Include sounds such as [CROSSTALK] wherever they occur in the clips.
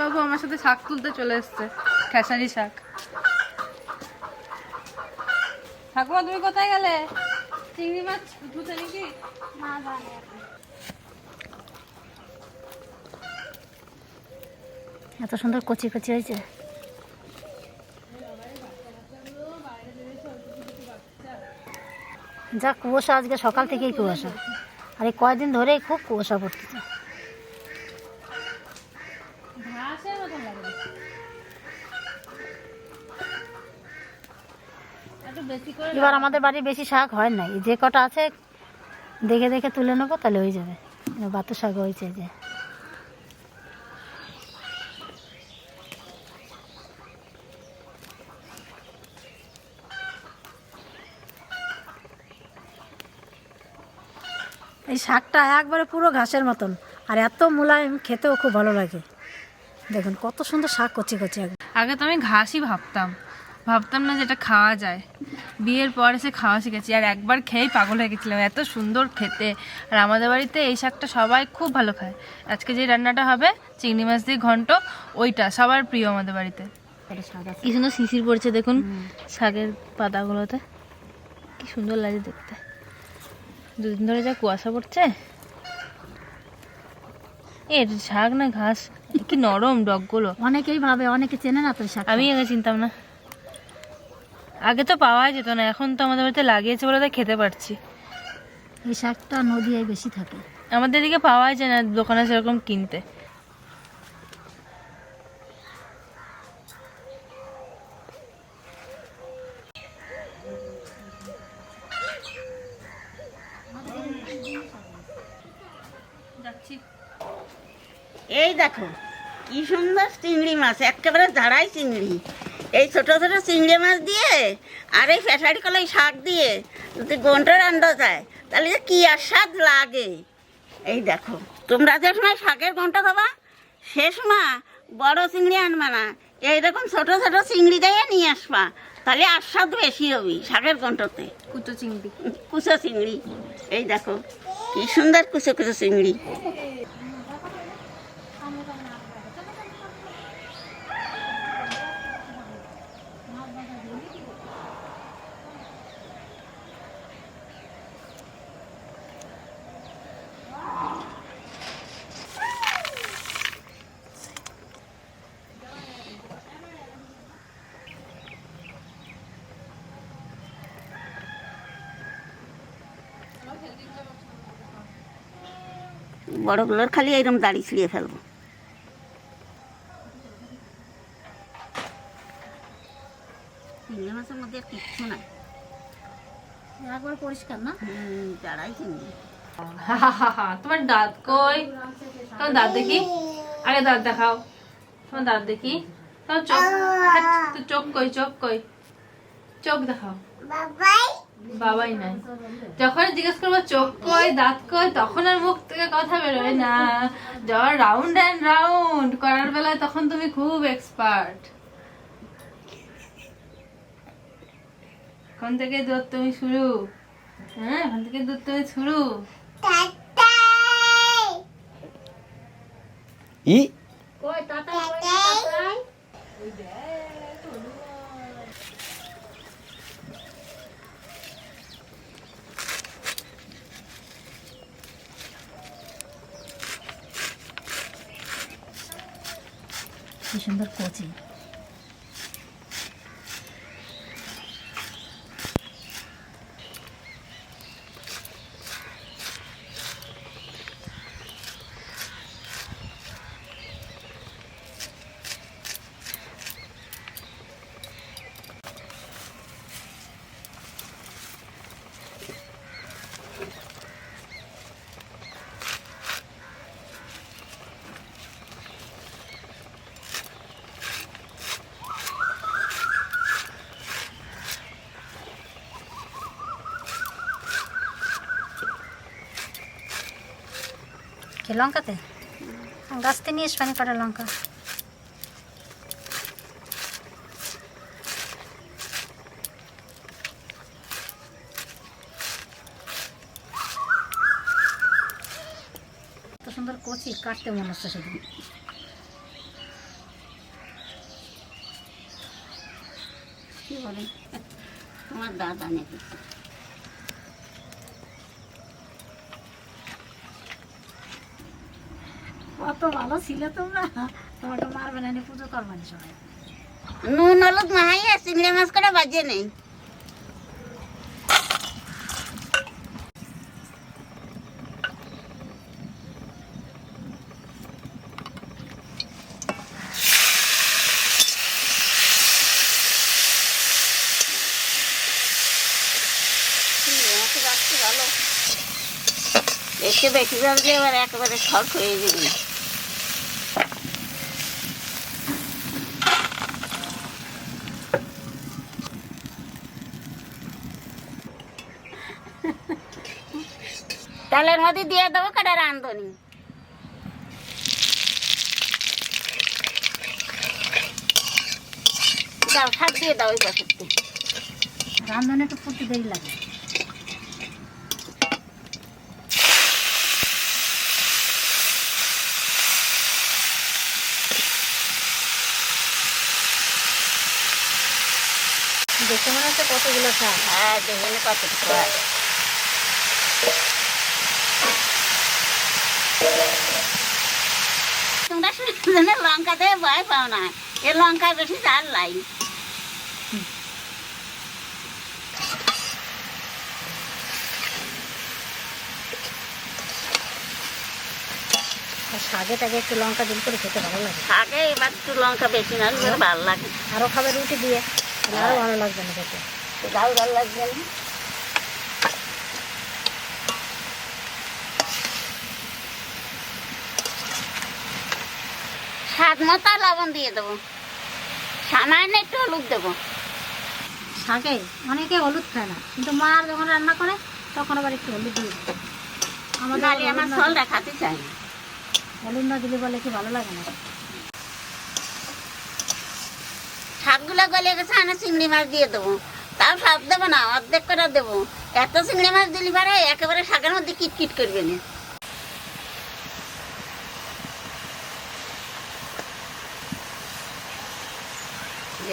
বাবু আমার সাথে শাক তুলতে চলে এসছে, খেসারি শাক। ঠাকুমা, তুমি কোথায় গেলে? চিংড়ি মাছ ধুতে নাকি? এত সুন্দর কচি কচি হয়েছে। যা কুয়াশা আজকে সকাল থেকেই কুয়াশা। আর এই কয়দিন ধরেই খুব কুয়াশা পড়তেছে ঘাসের মতন লাগে দেখতে। একটু বেশি করে এবার আমাদের বাড়ি বেশি শাক হয় নাই। যে কটা আছে দেখে দেখে তুলে নেব তাহলে হয়ে যাবে। বাতু শাক হয়েছে যে। এই শাকটা একবারে পুরো ঘাসের মতন। আর এত মোলায়েম খেতেও খুব ভালো লাগে। দেখুন কত সুন্দর শাক কচি কচি আগে তো আমি ঘাসই ভাবতাম। ভাবতাম না যেটা খাওয়া যায়। বিয়ের পর এসে খাওয়া শিখেছি। আর একবার খেয়েই পাগল হয়ে গেছিলাম। এত সুন্দর খেতে। আর আমাদের বাড়িতে এই শাকটা সবাই খুব ভালো খায়। আজকে যে রান্নাটা হবে চিংড়ি মাছ দিয়ে ঘন্ট ওইটা সবার প্রিয় আমাদের বাড়িতে। কি সুন্দর শিশির পড়ছে দেখুন শাকের পাতাগুলোতে। কি সুন্দর লাগে দেখতে। দুদিন ধরে যা কুয়াশা পড়ছে। এর শাক না ঘাস। কি নরম ডগগুলো। অনেকেই ভাবে অনেকে চেনে না তো শাক আমি আগে চিনতাম না। আগে তো পাওয়াই যেত না এখন তো আমাদের বাড়িতে লাগিয়েছে বলে তাই খেতে পারছি। এই শাকটা নদিয়ায় বেশি থাকে। আমাদের এদিকে পাওয়াই যায় না দোকানে সেরকম কিনতে। এই দেখো কি সুন্দর চিংড়ি মাছ একেবারে ঝাড়াই চিংড়ি। এই ছোট ছোট চিংড়ি মাছ দিয়ে আর এই ফেসারি কলাই শাক দিয়ে যদি গন্ডে রান্না যায় তাহলে যে কি আর স্বাদ লাগে। এই দেখো তোমরা যে সময় শাকের ঘণ্টা খাবা সে সময় বড় চিংড়ি আনবা না। এইরকম ছোট ছোট চিংড়ি দিয়ে নিয়ে আসবা তাহলে আর স্বাদ বেশি হবি শাকের ঘন্টতে কুচো চিংড়ি। কুচো চিংড়ি এই দেখো কি সুন্দর কুচো কুচো চিংড়ি। বড়গুলোর খালি এরকম দাড়ি ছিঁড়িয়ে ফেলব। চিংড়ি মাছের মধ্যে কিচ্ছু নাই। একবার পরিষ্কার না? দাঁড়াই চিংড়ি। [LAUGHS] তোমার দাঁত কই? তোমার দাঁত দেখি। আগে দাঁত দেখাও। তোমার দাঁত দেখি। তোমার চোখ চোখ কই চোখ কই? চোখ দেখাও। বাবাই। নাই। যখন জিজ্ঞেস করব চোখ কই দাঁত কই তখন আর মুখ থেকে কথা বেরোয় না। যখন রাউন্ড অ্যান্ড রাউন্ড করার বেলায় তখন তুমি খুব এক্সপার্ট এখন থেকে দূর তুমি শুরু। হ্যাঁ এখন থেকে দূর তুমি শুরু। ই? টাটা টাটাই কি সুন্দর কচি। লঙ্কাতে? গাছতে থেকে নিয়ে পানি কাটা লঙ্কা। সুন্দর কচি কাটতে মনে হচ্ছে শুধু কি বলে? তোমার দাদা নাকি? কত ভালো ছিলে তোমরা? তোমাকে মারবে না পুজো করবে না সবাই। নুন হলুদ মাহাইয়া চিংড়ি মাছ করে বাজে নেই। ভালো একটু বেশি জল দিয়ে এবার একেবারে শখ হয়ে যাবে। তেলের মধ্যে দিয়ে দেবো কাটা রান্ধনি দাও দিয়ে দাও ওই পাশেতে রান্ধনে একটু ফুটতে দেরি লাগে। দেখে মনে হচ্ছে কতগুলো শাক। হ্যাঁ দেখুন কত হয় তোমরা শুনে লঙ্কা দিয়ে ভয় পাও না। এ লঙ্কা বেশি লাই। শাকে টাকে একটু লঙ্কা দিল করে খেতে ভালো লাগে। আগে এবার একটু লঙ্কা বেশি না হলে ভালো লাগে। আরও খাবে রুটি দিয়ে আরও ভালো লাগবে না খেতে। গাল ভালো লাগবে না। স্বাদ মতো লবণ দিয়ে দেবো। সামান্য একটু হলুদ দেবো। শাকে? অনেকে হলুদ খায় না। কিন্তু মা যখন রান্না করে তখন আবার একটু হলুদ দিয়ে আমাদের আমার দেখাতে চাই না। হলুদ না দিলে বলে কি ভালো লাগে না? শাকগুলো গলে গেছে আনা চিংড়ি মাছ দিয়ে দেবো। তাও সব দেবো না অর্ধেক করে দেবো। এত চিংড়ি মাছ দিলি পারে একেবারে শাকের মধ্যে কিটকিট করবে না।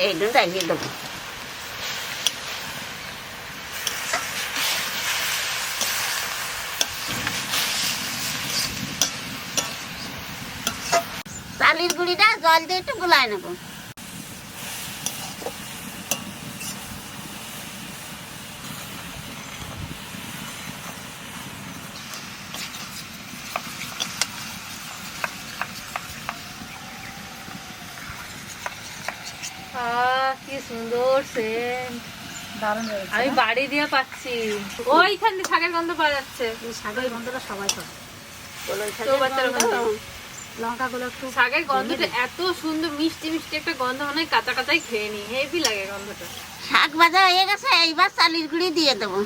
এইটু দাঁড়িয়ে দেবো চালির গুঁড়িটা জল দিয়ে একটু গুলায় নেব আহ কি সুন্দর সেন্ট দারুণ বেরোচ্ছে আমি বাড়ি দিয়ে পাচ্ছি। ওইখান দিয়ে শাকের গন্ধ পাওয়া যাচ্ছে। শাকের গন্ধটা সবাই একটু শাকের গন্ধটা এত সুন্দর মিষ্টি মিষ্টি একটা গন্ধ মানে কাঁচা কাঁচাই খেয়ে নি হেভি লাগে গন্ধটা। শাক ভাজা হয়ে গেছে এইবার চালির গুঁড়ি দিয়ে দেবো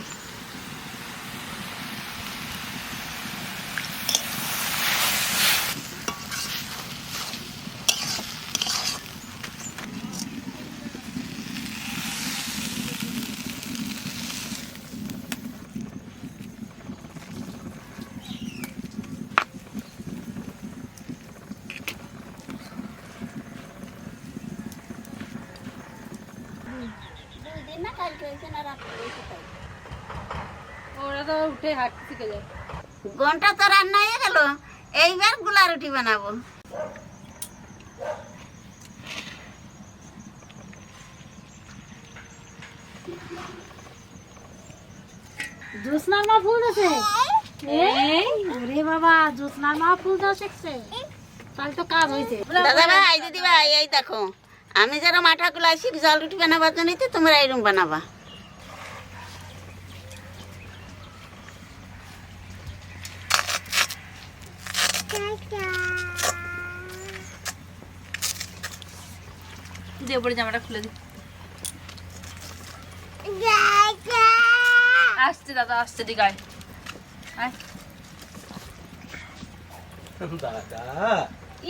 দুই দিন না কালকে হয়েছে না রাত্রে হয়েছে তাই। ওরা তো উঠে হাঁটতে শিখে যায়। ঘণ্টা তো রান্না হয়ে গেল এইবারগুলা রুটি বানাবো। জ্যোৎস্নার মা ফুল আছে ওরে বাবা মা ফুল দেওয়া শিখছে তাহলে তো কাজ হয়েছে দাদা ভাই দিদি ভাই এই দেখো আমি যারা মাঠা গুলা শিখ জল রুটি বানাবার জন্য তো তোমরা এরম বানাবা। দিয়ে পরে জামাটা খুলে দি। আসছে দাদা আসছে আয়। আয়। দাদা।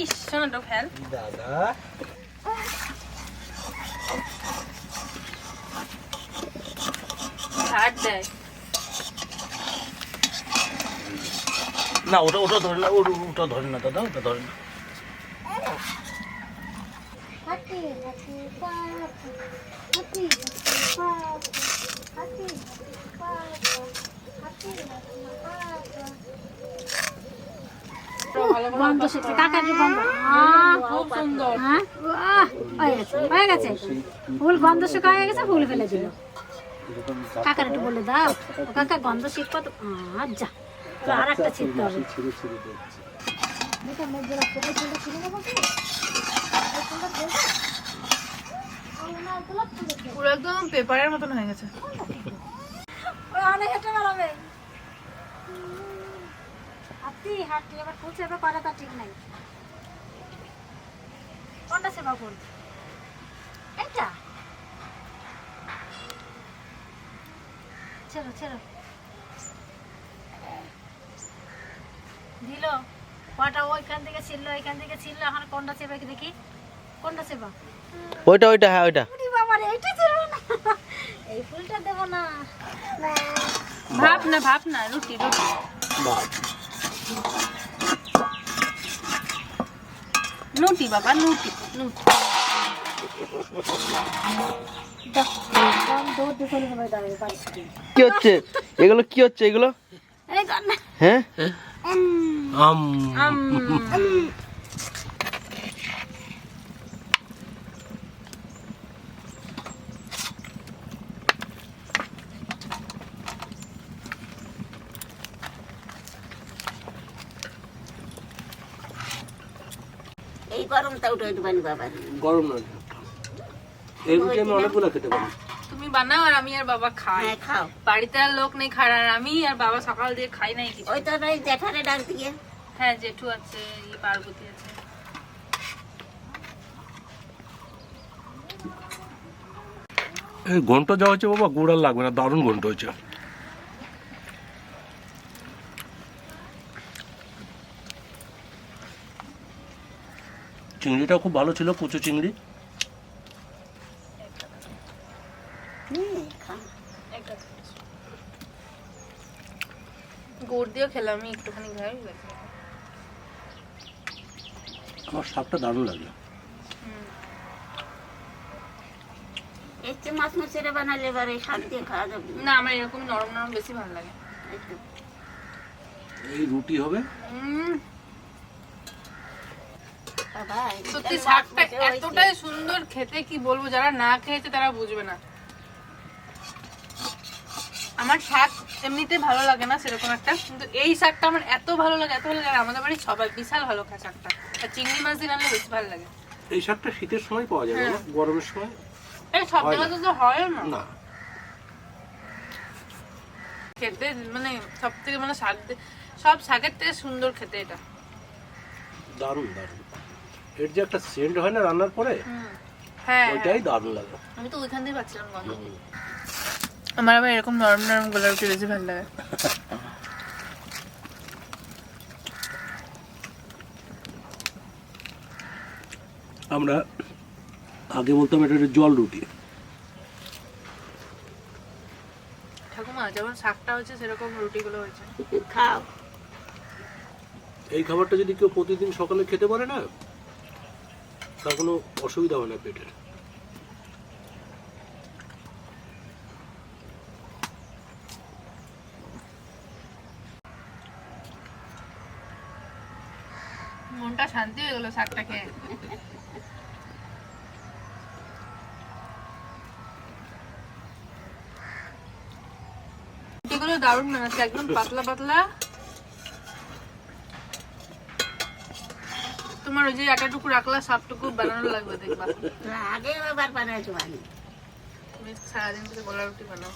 ইস শোনাটা ফেল দাদা। ঝাড় দেয় না ওটা ওটা ধরে না ওটা ওটা ধরে না দাদা ওটা ধরে না। গন্ধ কাকার গন্ধ আহ, খুব সুন্দর। হ্যাঁ? হয়ে গেছে হয়ে গেছে। ফুল গন্ধ শুকা হয়ে গেছে ফুল ফেলে দিল। কাকার একটু বলে দাও কাকা গন্ধ শিখব তো? আহ, যা তো আর একটা হবে। ছিঁড়ে। পুরো একদম পেপারের মতন হয়ে গেছে। অনেক হেঁটে বেড়াবে এবার ঠিক নাই। কোনটা সেবা এটা ছেড়ো ছেড়ো। দিল। কটা ওইখান থেকে ছিল ওইখান থেকে ছিল এখন কোনটা সেবা কি দেখি? কোনটা সেবা ওইটা ওইটা হ্যাঁ ওইটা। উনি বাবা রে এইটা ছিল না। এই ফুলটা দেবো না। ভাব না ভাব না রুটি রুটি নুটি বাবা নুটি নুটি কি হচ্ছে? এগুলো কি হচ্ছে এগুলো? এই কর না। হ্যাঁ। আম। এই গরমটা উঠে দেবেন বাবা। গরম না এই রুটি আমি অনেকগুলো খেতে পারি। তুমি বানাও আর আমি আর বাবা খাই। হ্যাঁ খাও। বাড়িতে আর লোক নেই খায় আর আমি আর বাবা সকাল দিয়ে খাই নাই কিছু। ওই তো ওই জ্যাঠারে ডাক দিয়ে। হ্যাঁ জেঠু আছে ই পার্বতী আছে। ঘন্ট যা হচ্ছে বাবা গুড় আর লাগবে না দারুণ ঘন্ট হচ্ছে চিংড়িটা খুব ভালো ছিল কুচো চিংড়ি হুম, খাও। আমি একটুখানি। আমার দারুণ লাগল। এর মাছ মাছেরা বানালে এবারে শাক দিয়ে খাওয়া যাবে। না আমার এরকম নরম নরম বেশি ভালো লাগে। এই তো। রুটি হবে? সত্যি শাকটা এতটাই সুন্দর খেতে কি বলব যারা না খেয়েছে তারা বুঝবে না। আমার শাক এমনিতে ভালো লাগে না সেরকম একটা। কিন্তু এই শাকটা আমার এত ভালো লাগে এত ভালো লাগে আমাদের বাড়ির সবাই বিশাল ভালো খায় শাকটা। আর চিংড়ি মাছ দিয়ে রান্না বেশি ভালো লাগে। এই শাকটা শীতের সময় পাওয়া যায় হ্যাঁ। বাবা গরমের সময় এই সব হয় জায়গাতে তো হয় না। না। খেতে মানে সব থেকে মানে শাক সব শাকের থেকে সুন্দর খেতে এটা। দারুণ দারুণ। এর যে একটা সেন্ট হয় না রান্নার পরে? হ্যাঁ। ওইটাই দারুণ লাগে। আমি তো ওইখান দিয়ে পাচ্ছিলাম গন্ধ। আমার আবার এরকম নরম নরম গোলা রুটি বেশি ভালো লাগে। আমরা আগে বলতাম এটা একটা জল রুটি। ঠাকুমা যেমন শাকটা হচ্ছে সেরকম রুটিগুলো হয়েছে। খাও। এই খাবারটা যদি কেউ প্রতিদিন সকালে খেতে পারে না তার কোনো অসুবিধা হয় না পেটের। মনটা শান্তি হয়ে গেল শাকটা খেয়ে দারুণ বানাচ্ছে একদম পাতলা পাতলা। তোমার ওই যে আটাটুকু রাখলা সবটুকু বানানো লাগবে দেখবা। আগে বানাইছো বানি সারাদিন থেকে গোলা রুটি বানাও।